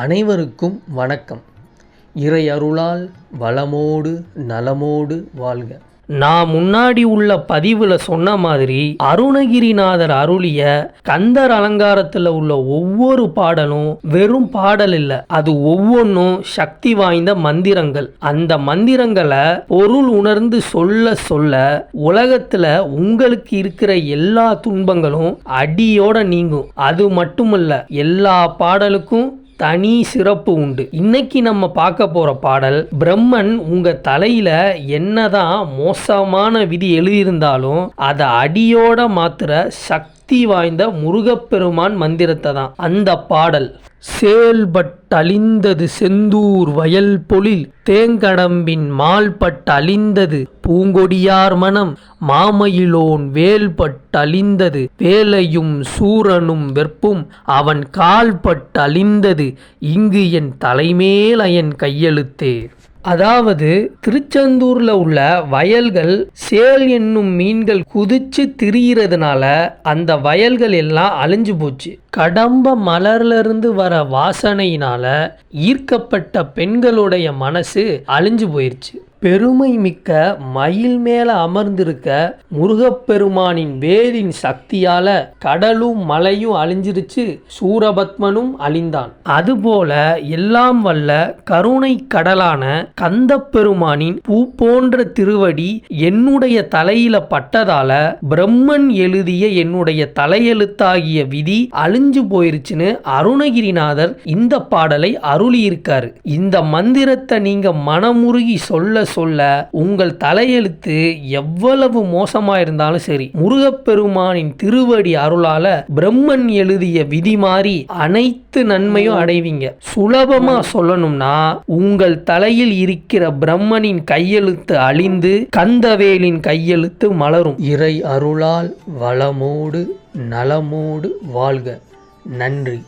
அனைவருக்கும் வணக்கம். இறை அருளால் வளமோடு நலமோடு வாழ்க. நான் முன்னாடி உள்ள பதிவில் சொன்ன மாதிரி அருணகிரிநாதர் அருளிய கந்தர் அலங்காரத்தில் உள்ள ஒவ்வொரு பாடலும் வெறும் பாடல் இல்லை அது ஒவ்வொன்றும் சக்தி வாய்ந்த மந்திரங்கள். அந்த மந்திரங்களை பொருள் உணர்ந்து சொல்ல சொல்ல உலகத்தில் உங்களுக்கு இருக்கிற எல்லா துன்பங்களும் அடியோட நீங்கும். அது மட்டுமல்ல எல்லா பாடலுக்கும் தனி சிறப்பு உண்டு. இன்னைக்கு நம்ம பார்க்க போற பாடல் பிரம்மன் உங்க தலையில என்னதான் மோசமான விதி எழுதியிருந்தாலும் அதை அடியோட மாத்திர சக்தி வாய்ந்த முருகப்பெருமான் மந்திரத்தை தான் அந்த பாடல் செயல்பட்டழிந்தது செந்தூர் வயல் பொழில் தேங்கடம்பின் மால்பட்டழிந்தது பூங்கொடியார் மனம் மாமயிலோன் வேல்பட்டழிந்தது வேலையும் சூரனும் வெற்பும் அவன் கால்பட்டழிந்தது இங்கு என் தலைமேல் அயன் கையெழுத்தே. அதாவது திருச்செந்தூர்ல உள்ள வயல்கள் சேல் என்னும் மீன்கள் குதிச்சு திரியிறதுனால அந்த வயல்கள் எல்லாம் அழிஞ்சு போச்சு. கடம்ப மலர்லேருந்து வர வாசனையினால ஈர்க்கப்பட்ட பெண்களுடைய மனசு அழிஞ்சு போயிருச்சு. பெருமை மிக்க மயில் மேல அமர்ந்திருக்க முருகப்பெருமானின் வேலின் சக்தியால கடலும் மலையும் அழிஞ்சிருச்சு சூரபத்மனும் அழிந்தான். அதுபோல எல்லாம் வல்ல கருணை கடலான கந்த பெருமானின் பூ போன்ற திருவடி என்னுடைய தலையில பட்டதால பிரம்மன் எழுதிய என்னுடைய தலையெழுத்தாகிய விதி அழிஞ்சு போயிருச்சுன்னு அருணகிரிநாதர் இந்த பாடலை அருளியிருக்காரு. இந்த மந்திரத்தை நீங்க மனமுருகி சொல்ல சொல்ல உங்கள் தலையெழுத்து எவ்வளவு மோசமா இருந்தாலும் சரி முருகப்பெருமானின் திருவடி அருளால பிரம்மன் எழுதிய விதி மாறி அனைத்து நன்மையும் அடைவீங்க. சுலபமா சொல்லணும்னா உங்கள் தலையில் இருக்கிற பிரம்மனின் கையெழுத்து அழிந்து கந்தவேலின் கையெழுத்து மலரும். இறை அருளால் வளமோடு நலமோடு வாழ்க. நன்றி.